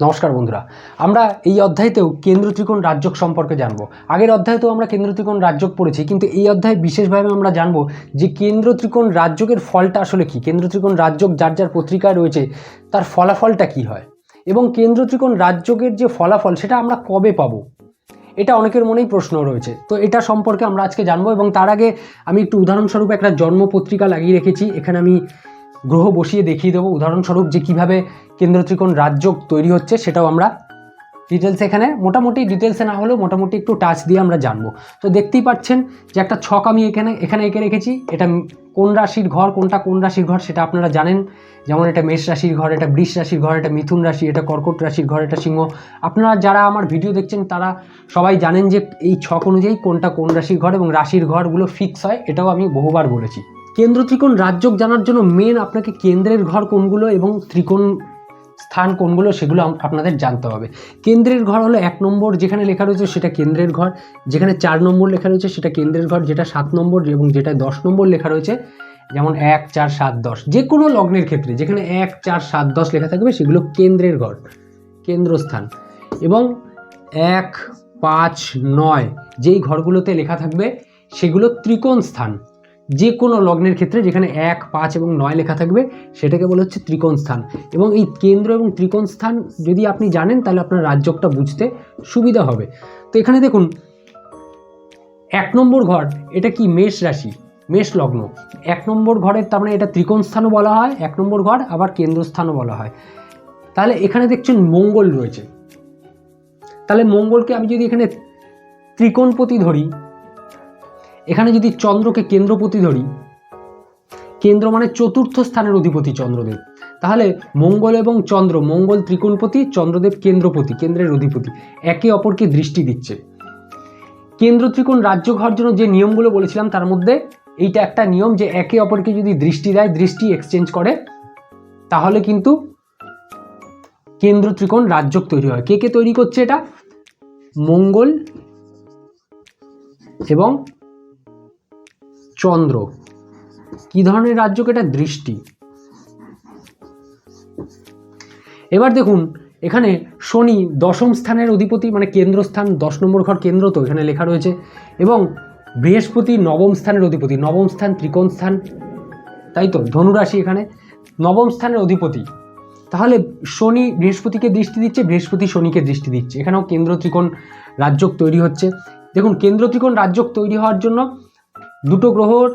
নমস্কার বন্ধুরা। আমরা এই অধ্যায়তেও কেন্দ্র ত্রিকোণ রাজ্যক সম্পর্কে জানব। আগের অধ্যায়তেও আমরা কেন্দ্র ত্রিকোণ রাজ্যক পড়েছি, কিন্তু এই অধ্যায়ে বিশেষভাবে আমরা জানব যে কেন্দ্র ত্রিকোণ রাজ্যকের ফলটা আসলে কি? কেন্দ্র ত্রিকোণ রাজ্যক যার যার পত্রিকায় রয়েছে, তার ফলাফলটা কি হয়? এবং কেন্দ্র ত্রিকোণ রাজ্যকের যে ফলাফল, সেটা আমরা কবে পাবো? এটা অনেকের মনেই প্রশ্ন রয়েছে। তো এটা সম্পর্কে আমরা আজকে জানব এবং তার আগে আমি একটু উদাহরণস্বরূপ একটা জন্ম পত্রিকা লাগিয়ে রেখেছি। এখানে আমি গ্রহ বসিয়ে দেখিয়ে দেবো। উদাহরণস্বরূপ যে কীভাবে কেন্দ্র ত্রিকোণ রাজ্য তৈরি হচ্ছে সেটাও আমরা ডিটেলস এখানে, মোটামুটি ডিটেলসে না হলেও মোটামুটি একটু টাচ দিয়ে আমরা জানব। তো দেখতেই পাচ্ছেন যে একটা ছক আমি এখানে এখানে এঁকে রেখেছি। এটা কোন রাশির ঘর, কোনটা কোন রাশির ঘর সেটা আপনারা জানেন। যেমন এটা মেষ রাশির ঘর, এটা বৃষ রাশির ঘর, এটা মিথুন রাশি, এটা কর্কট রাশির ঘর, এটা সিংহ। আপনারা যারা আমার ভিডিও দেখছেন, তারা সবাই জানেন যে এই ছক অনুযায়ী কোনটা কোন রাশির ঘর এবং রাশির ঘরগুলো ফিক্স হয়, এটাও আমি বহুবার বলেছি। কেন্দ্র ত্রিকোণ রাজ্যক জানার জন্য মেন আপনাকে কেন্দ্রের ঘর কোনগুলো এবং ত্রিকোণ স্থান কোনগুলো সেগুলো আপনাদের জানতে হবে। কেন্দ্রের ঘর হলো এক নম্বর যেখানে লেখা রয়েছে সেটা কেন্দ্রের ঘর, যেখানে চার নম্বর লেখা রয়েছে সেটা কেন্দ্রের ঘর, যেটা সাত নম্বর এবং যেটা দশ নম্বর লেখা রয়েছে যেমন এক, চার, সাত, দশ। যে কোনো লগ্নের ক্ষেত্রে, যেখানে এক, চার, সাত, দশ লেখা থাকবে সেগুলো কেন্দ্রের ঘর, কেন্দ্রস্থান। এবং এক, পাঁচ, নয় যেই ঘরগুলোতে লেখা থাকবে সেগুলো ত্রিকোণ স্থান। যে কোনো লগ্নের ক্ষেত্রে যেখানে এক, পাঁচ এবং নয় লেখা থাকবে, সেটাকে বলা হচ্ছে ত্রিকোণ স্থান। এবং এই কেন্দ্র এবং ত্রিকোণ স্থান যদি আপনি জানেন, তাহলে আপনার রাজ্যকটা বুঝতে সুবিধা হবে। তো এখানে দেখুন, এক নম্বর ঘর, এটা কি মেষ রাশি? মেষ লগ্ন। এক নম্বর ঘরের, তার মানে এটা ত্রিকোণ স্থানও বলা হয়, এক নম্বর ঘর আবার কেন্দ্রস্থানও বলা হয়। তাহলে এখানে দেখছেন মঙ্গল রয়েছে। তাহলে মঙ্গলকে আমি যদি এখানে ত্রিকোণপতি ধরি এখানে যদি চন্দ্রকে কেন্দ্রপতি ধরি, কেন্দ্র মানে চতুর্থ স্থানের অধিপতি চন্দ্রদেব। তাহলে মঙ্গল এবং চন্দ্র, মঙ্গল ত্রিকোণপতি, চন্দ্রদেব কেন্দ্রপতি, কেন্দ্রের অধিপতি, একে অপরকে দৃষ্টি দিচ্ছে। কেন্দ্র ত্রিকোণ রাজ্য হওয়ার জন্য যে নিয়মগুলো বলেছিলাম, তার মধ্যে এইটা একটা নিয়ম যে একে অপরকে যদি দৃষ্টি দেয়, দৃষ্টি এক্সচেঞ্জ করে, তাহলে কিন্তু কেন্দ্র ত্রিকোণ রাজ্য তৈরি হয়। কে কে তৈরি করছে এটা? মঙ্গল এবং চন্দ্র। কি ধরনের রাজ্যক এটা দৃষ্টি? এবার দেখুন, এখানে শনি দশম স্থানের অধিপতি মানে কেন্দ্রস্থান, দশ নম্বর ঘর কেন্দ্র তো এখানে লেখা রয়েছে, এবং বৃহস্পতি নবম স্থানের অধিপতি, নবম স্থান ত্রিকোণ স্থান, তাই তো? ধনুরাশি এখানে, নবম স্থানের অধিপতি। তাহলে শনি বৃহস্পতিকে দৃষ্টি দিচ্ছে, বৃহস্পতি শনিকে দৃষ্টি দিচ্ছে। এখানেও কেন্দ্র ত্রিকোণ রাজ্যক তৈরি হচ্ছে। দেখুন, কেন্দ্র ত্রিকোণ রাজ্যক তৈরি হওয়ার জন্য দুটো গ্রহর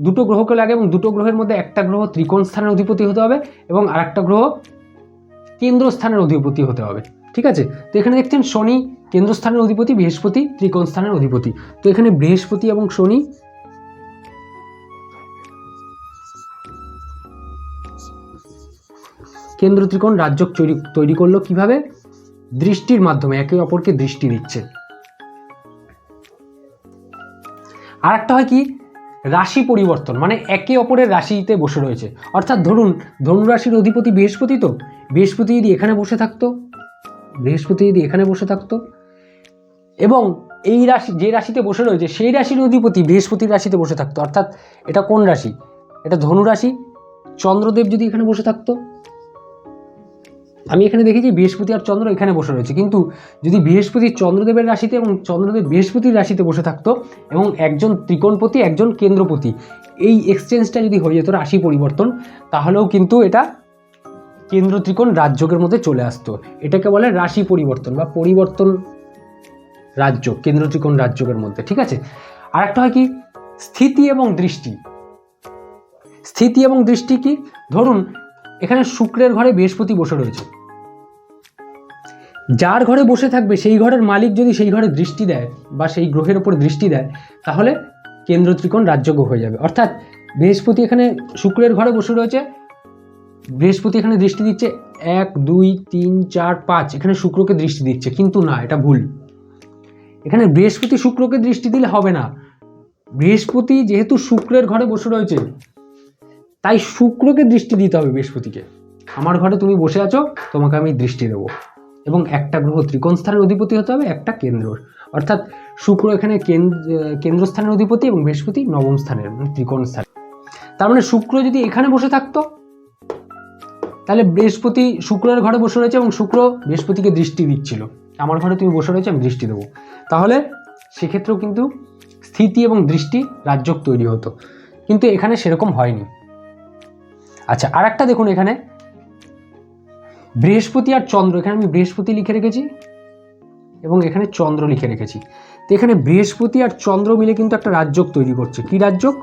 দুটো গ্রহকে লাগে এবং দুটো গ্রহের মধ্যে একটা গ্রহ ত্রিকোণ স্থানের অধিপতি হতে হবে এবং আরেকটা গ্রহ কেন্দ্রস্থানের অধিপতি হতে হবে। ঠিক আছে? তো এখানে দেখছেন শনি কেন্দ্রস্থানের অধিপতি, বৃহস্পতি ত্রিকোণ স্থানের অধিপতি। তো এখানে বৃহস্পতি এবং শনি কেন্দ্র ত্রিকোণ রাজ্য তৈরি তৈরি করল কীভাবে? দৃষ্টির মাধ্যমে, একে অপরকে দৃষ্টি দিচ্ছে। আর একটা হয় কি? রাশি পরিবর্তন মানে একে অপরের রাশিতে বসে রয়েছে। অর্থাৎ ধরুন ধনুরাশির অধিপতি বৃহস্পতি তো। বৃহস্পতি যদি এখানে বসে থাকতো, বৃহস্পতি যদি এখানে বসে থাকতো, এবং এই রাশি, যে রাশিতে বসে রয়েছে, সেই রাশির অধিপতি বৃহস্পতির রাশিতে বসে থাকতো। অর্থাৎ এটা কোন রাশি? এটা ধনু রাশি, চন্দ্রদেব যদি এখানে বসে থাকতো আমি এখানে দেখেছি বৃহস্পতি আর চন্দ্র এখানে বসে রয়েছে। কিন্তু যদি বৃহস্পতি চন্দ্রদেবের রাশিতে এবং চন্দ্রদেব বৃহস্পতির রাশিতে বসে থাকতো এবং একজন ত্রিকোণপতি, একজন কেন্দ্রপতি, এই এক্সচেঞ্জটা যদি হয়ে যেত রাশি পরিবর্তন, তাহলেও কিন্তু এটা কেন্দ্র ত্রিকোণ রাজ্যকের মধ্যে চলে আসতো। এটাকে বলে রাশি পরিবর্তন বা পরিবর্তন রাজ্য কেন্দ্র ত্রিকোণ রাজ্যকের মধ্যে, ঠিক আছে? আর একটা হয় কি? স্থিতি এবং দৃষ্টি। স্থিতি এবং দৃষ্টি কি? ধরুন, এখানে শুক্রের ঘরে বৃহস্পতি বসে রয়েছে। যার ঘরে বসে থাকবে, সেই ঘরের মালিক যদি সেই ঘরে দৃষ্টি দেয় বা সেই গ্রহের ওপর দৃষ্টি দেয়, তাহলে কেন্দ্র ত্রিকোণ রাজ্যজ্ঞ হয়ে যাবে। অর্থাৎ বৃহস্পতি এখানে শুক্রের ঘরে বসে রয়েছে, বৃহস্পতি এখানে দৃষ্টি দিচ্ছে এক, দুই, তিন, চার, পাঁচ, এখানে শুক্রকে দৃষ্টি দিচ্ছে, কিন্তু না, এটা ভুল। এখানে বৃহস্পতি শুক্রকে দৃষ্টি দিলে হবে না। বৃহস্পতি যেহেতু শুক্রের ঘরে বসে রয়েছে, তাই শুক্রকে দৃষ্টি দিতে হবে বৃহস্পতিকে। আমার ঘরে তুমি বসে আছো, তোমাকে আমি দৃষ্টি দেবো। এবং একটা গ্রহ ত্রিকোণ স্থানের অধিপতি হতে হবে, একটা কেন্দ্র অর্থাৎ শুক্র এখানে কেন্দ্র কেন্দ্রস্থানের অধিপতি এবং বৃহস্পতি নবম স্থানের মানে ত্রিকোণ স্থান তার মানে শুক্র যদি এখানে বসে থাকতো, তাহলে বৃহস্পতি শুক্রের ঘরে বসে রয়েছে এবং শুক্র বৃহস্পতিকে দৃষ্টি দিচ্ছিল। আমার ঘরে তুমি বসে রয়েছে, আমি দৃষ্টি দেবো। তাহলে সেক্ষেত্রেও কিন্তু স্থিতি এবং দৃষ্টি রাজ্যক তৈরি হতো। কিন্তু এখানে সেরকম হয়নি। আচ্ছা আর একটা দেখুন এখানে। বৃহস্পতি আর চন্দ্র, এখানে আমি বৃহস্পতি লিখে রেখেছি এবং এখানে চন্দ্র লিখে রেখেছি। তো এখানে বৃহস্পতি আর চন্দ্র মিলে কিন্তু একটা রাজ্যক তৈরি করছে। কি রাজ্যক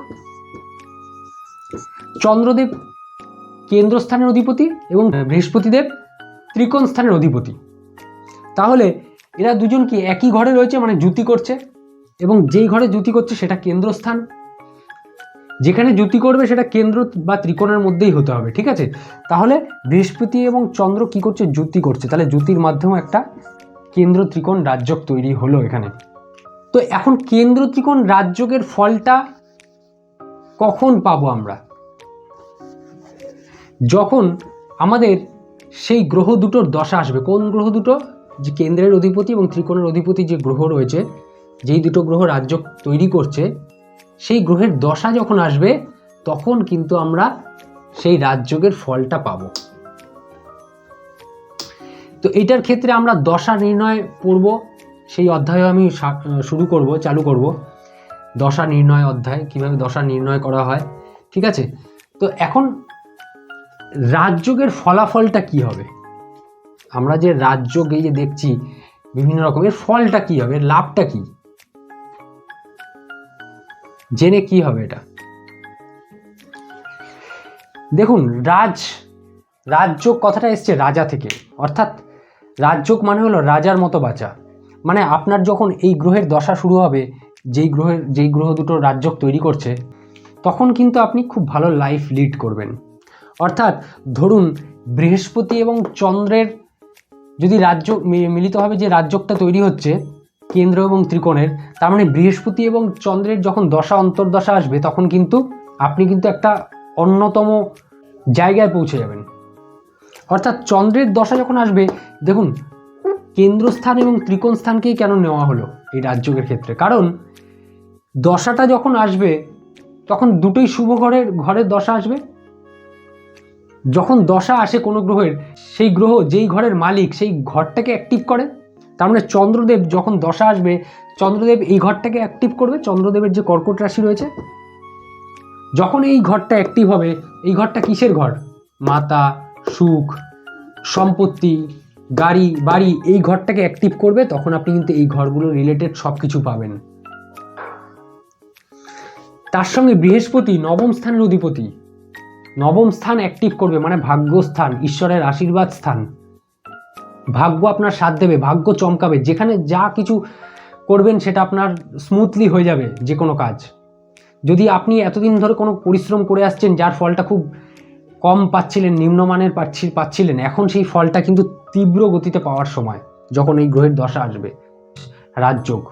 চন্দ্রদেব কেন্দ্রস্থানের অধিপতি এবং বৃহস্পতিদেব ত্রিকোণ স্থানের অধিপতি। তাহলে এরা দুজন কি একই ঘরে রয়েছে মানে জুতি করছে? এবং যেই ঘরে জুতি করছে সেটা কেন্দ্রস্থান? যেখানে জুতি করবে সেটা কেন্দ্র বা ত্রিকোণের মধ্যেই হতে হবে, ঠিক আছে? তাহলে বৃহস্পতি এবং চন্দ্র কি করছে? জুতি করছে। তাহলে জুতির মাধ্যমে একটা কেন্দ্র ত্রিকোণ রাজ্যক তৈরি হলো এখানে। তো এখন কেন্দ্র ত্রিকোণ রাজ্যকের ফলটা কখন পাবো আমরা? যখন আমাদের সেই গ্রহ দুটোর দশা আসবে। কোন গ্রহ দুটো? যে কেন্দ্রের অধিপতি এবং ত্রিকোণের অধিপতি যে গ্রহ রয়েছে, যেই দুটো গ্রহ রাজ্য তৈরি করছে সেই গ্রহের দশা যখন আসবে, তখন কিন্তু আমরা সেই রাজযোগের ফলটা পাব। তো এটার ক্ষেত্রে আমরা দশা নির্ণয় পড়ব সেই অধ্যায় আমি শুরু করব, চালু করব। দশা নির্ণয় অধ্যায়, কীভাবে দশা নির্ণয় করা হয়, ঠিক আছে? তো এখন রাজযোগের ফলাফলটা কি হবে? আমরা যে রাজযোগ এই যে দেখছি, বিভিন্ন রকমের ফলটা কি হবে লাভটা কি? জেনে কি হবে এটা? দেখুন, রাজ রাজযোগ কথাটা এসছে রাজা থেকে। অর্থাৎ রাজযোগ মানে হলো রাজার মতো বাঁচা। মানে আপনার যখন এই গ্রহের দশা শুরু হবে, যেই গ্রহের যেই গ্রহ দুটো রাজযোগ তৈরি করছে, তখন কিন্তু আপনি খুব ভালো লাইফ লিড করবেন। অর্থাৎ ধরুন, বৃহস্পতি এবং চন্দ্রের যদি রাজ্য মিলিতভাবে যে রাজ্যকটা তৈরি হচ্ছে কেন্দ্র এবং ত্রিকোণের, তার মানে বৃহস্পতি এবং চন্দ্রের যখন দশা, অন্তর্দশা আসবে, তখন কিন্তু আপনি কিন্তু একটা অন্যতম জায়গায় পৌঁছে যাবেন। অর্থাৎ চন্দ্রের দশা যখন আসবে, দেখুন, কেন্দ্রস্থান এবং ত্রিকোণ স্থানকেই কেন নেওয়া হলো এই রাজ্যকের ক্ষেত্রে? কারণ দশাটা যখন আসবে, তখন দুটোই শুভ ঘরের ঘরের দশা আসবে। যখন দশা আসে কোনো গ্রহের, সেই গ্রহ যেই ঘরের মালিক, সেই ঘরটাকে অ্যাক্টিভ করে। তার মানে চন্দ্রদেব যখন দশা আসবে, চন্দ্রদেব এই ঘরটাকে অ্যাক্টিভ করবে, চন্দ্রদেবের যে কর্কট রাশি রয়েছে, যখন এই ঘরটা অ্যাক্টিভ হবে, এই ঘরটা কিসের ঘর? মাতা, সুখ, সম্পত্তি, গাড়ি, বাড়ি, এই ঘরটাকে অ্যাক্টিভ করবে, তখন আপনি কিন্তু এই ঘরগুলো রিলেটেড সব কিছু পাবেন। তার সঙ্গে বৃহস্পতি, নবম স্থানের অধিপতি। নবম স্থান অ্যাক্টিভ করবে মানে ভাগ্যস্থান, ঈশ্বরের আশীর্বাদ স্থান। ভাগ্য আপনার সাথ দেবে, ভাগ্য চমকাবে। যেখানে যা কিছু করবেন সেটা আপনার স্মুথলি হয়ে যাবে যে কোনো কাজ। যদি আপনি এতদিন ধরে কোনো পরিশ্রম করে আসছেন, যার ফলটা খুব কম পাচ্ছিলেন, নিম্নমানের পাচ্ছি, পাচ্ছিলেন, এখন সেই ফলটা কিন্তু তীব্র গতিতে পাওয়ার সময়, যখন এই গ্রহের দশা আসবে। রাজযোগ।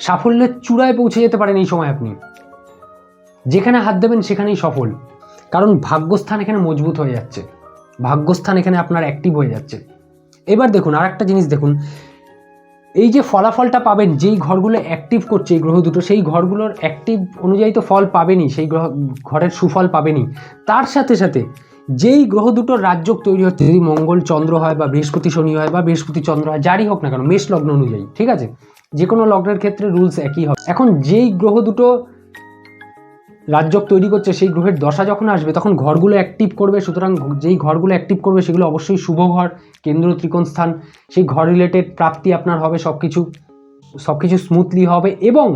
সাফল্যের চূড়ায় পৌঁছে যেতে পারেন এই সময় আপনি। যেখানে হাত দেবেন সেখানেই সফল। কারণ ভাগ্যস্থান এখানে মজবুত হয়ে যাচ্ছে। ভাগ্যস্থান এখানে আপনার অ্যাক্টিভ হয়ে যাচ্ছে। এবার দেখুন আর একটা জিনিস দেখুন। এই যে ফলাফলটা পাবেন, যেই ঘরগুলো অ্যাক্টিভ করছে, এই গ্রহ দুটো, সেই ঘরগুলোর অ্যাক্টিভ অনুযায়ী তো ফল পাবেনই, সেই গ্রহ, ঘরের সুফল পাবেনই। তার সাথে সাথে যেই গ্রহ দুটোর রাজ্যক তৈরি হচ্ছে, যদি মঙ্গল চন্দ্র হয় বা বৃহস্পতি শনি হয় বা বৃহস্পতি চন্দ্র হয়, যারই হোক না কেন, মেষ লগ্ন অনুযায়ী, ঠিক আছে? যে কোনো লগ্নের ক্ষেত্রে রুলস একই হবে। এখন যেই গ্রহ দুটো রাজ্যক তৈরি করছে, সেই গ্রহের দশা যখন আসবে, তখন ঘরগুলো অ্যাক্টিভ করবে। সুতরাং যেই ঘরগুলো অ্যাক্টিভ করবে, সেগুলো অবশ্যই শুভ ঘর, কেন্দ্র, ত্রিকোণ স্থান। সেই ঘর রিলেটেড প্রাপ্তি আপনার হবে সব কিছু সব কিছু স্মুথলি হবে এবং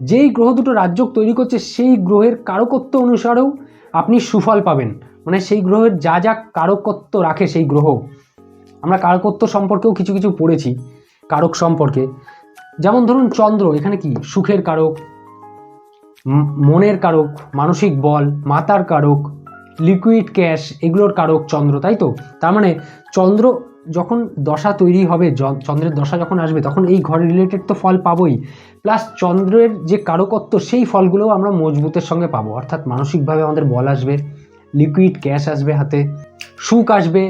যেই গ্রহ দুটো রাজ্যক তৈরি করছে, সেই গ্রহের কারকত্ব অনুসারেও আপনি সুফল পাবেন। মানে সেই গ্রহের যা যা কারকত্ব রাখে সেই গ্রহ। আমরা কারকত্ব সম্পর্কেও কিছু কিছু পড়েছি, কারক সম্পর্কে। যেমন ধরুন চন্দ্র, এখানে কি? সুখের কারক মনের কারক, মানসিক বল মাতার কারক লিকুইড ক্যাশ এগুলোর কারক চন্দ্র, তাই তো? তার মানে চন্দ্র যখন দশা তৈরি হবে চন্দ্রের দশা যখন আসবে, তখন এই ঘর রিলেটেড তো ফল পাবোই। প্লাস চন্দ্রের যে কারকত্ব, সেই ফলগুলোও আমরা মজবুতের সঙ্গে পাবো। অর্থাৎ মানসিকভাবে আমাদের বল আসবে লিকুইড ক্যাশ আসবে হাতে, সুখ আসবে,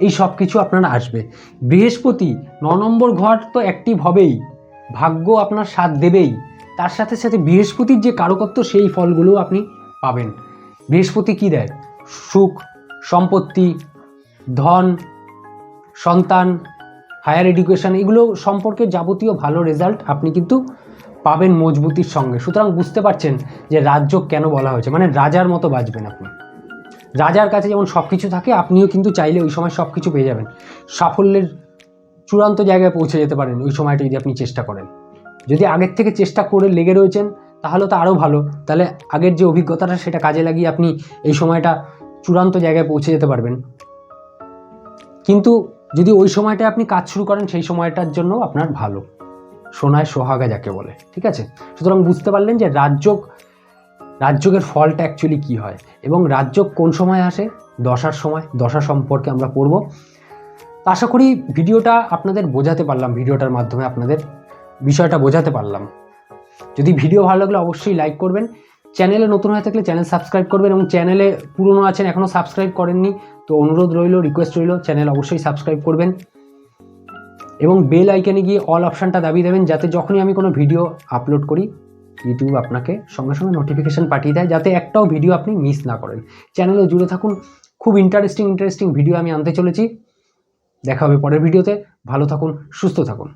এই সব কিছু আপনার আসবে। বৃহস্পতি, ন নম্বর ঘর তো অ্যাক্টিভ হবেই। ভাগ্য আপনার সাথ দেবেই। তার সাথে সাথে বৃহস্পতির যে কারকত্ব সেই ফলগুলো আপনি পাবেন। বৃহস্পতি কি দেয়? সুখ, সম্পত্তি, ধন, সন্তান হায়ার এডুকেশন এগুলো সম্পর্কে যাবতীয় ভালো রেজাল্ট আপনি কিন্তু পাবেন মজবুতির সঙ্গে। সুতরাং বুঝতে পারছেন যে রাজ্য কেন বলা হয়েছে। মানে রাজার মতো বাঁচবেন আপনি। রাজার কাছে যেমন সব কিছু থাকে, আপনিও কিন্তু চাইলে ওই সময় সব কিছু পেয়ে যাবেন। সাফল্যের চূড়ান্ত জায়গায় পৌঁছে যেতে পারেন ওই সময়টা যদি আপনি চেষ্টা করেন। যদি আগের থেকে চেষ্টা করে লেগে রয়েছেন, তাহলে তো আরও ভালো। তাহলে আগের যে অভিজ্ঞতাটা, সেটা কাজে লাগিয়ে আপনি এই সময়টা চূড়ান্ত জায়গায় পৌঁছে যেতে পারবেন। কিন্তু যদি ওই সময়টা আপনি কাজ শুরু করেন, সেই সময়টার জন্য আপনার ভালো। সোনায় সোহাগা যাকে বলে, ঠিক আছে? সুতরাং বুঝতে পারলেন যে রাজযোগ, রাজযোগের ফলটা অ্যাকচুয়ালি কী হয় এবং রাজযোগ কোন সময় আসে? দশার সময়। দশা সম্পর্কে আমরা পড়ব। আশা করি ভিডিওটা আপনাদের বোঝাতে পারলাম, ভিডিওটার মাধ্যমে আপনাদের। বিষয়টা বোঝাতে পারলাম। যদি ভিডিও ভালো লাগলে অবশ্যই লাইক করবেন। চ্যানেলে নতুন হয়ে থাকলে চ্যানেল সাবস্ক্রাইব করবেন এবং চ্যানেলে পুরনো আছেন এখনও সাবস্ক্রাইব করেননি, তো অনুরোধ রইল রিকোয়েস্ট রইল, চ্যানেল অবশ্যই সাবস্ক্রাইব করবেন। এবং বেল আইকনে গিয়ে অল অপশানটা দাবি দেবেন, যাতে যখনই আমি কোনো ভিডিও আপলোড করি ইউটিউব আপনাকে সঙ্গে সঙ্গে নোটিফিকেশান পাঠিয়ে দেয়, যাতে একটাও ভিডিও আপনি মিস না করেন। চ্যানেলে জুড়ে থাকুন। খুব ইন্টারেস্টিং ইন্টারেস্টিং ভিডিও আমি আনতে চলেছি। দেখা হবে পরের ভিডিওতে ভালো থাকুন, সুস্থ থাকুন।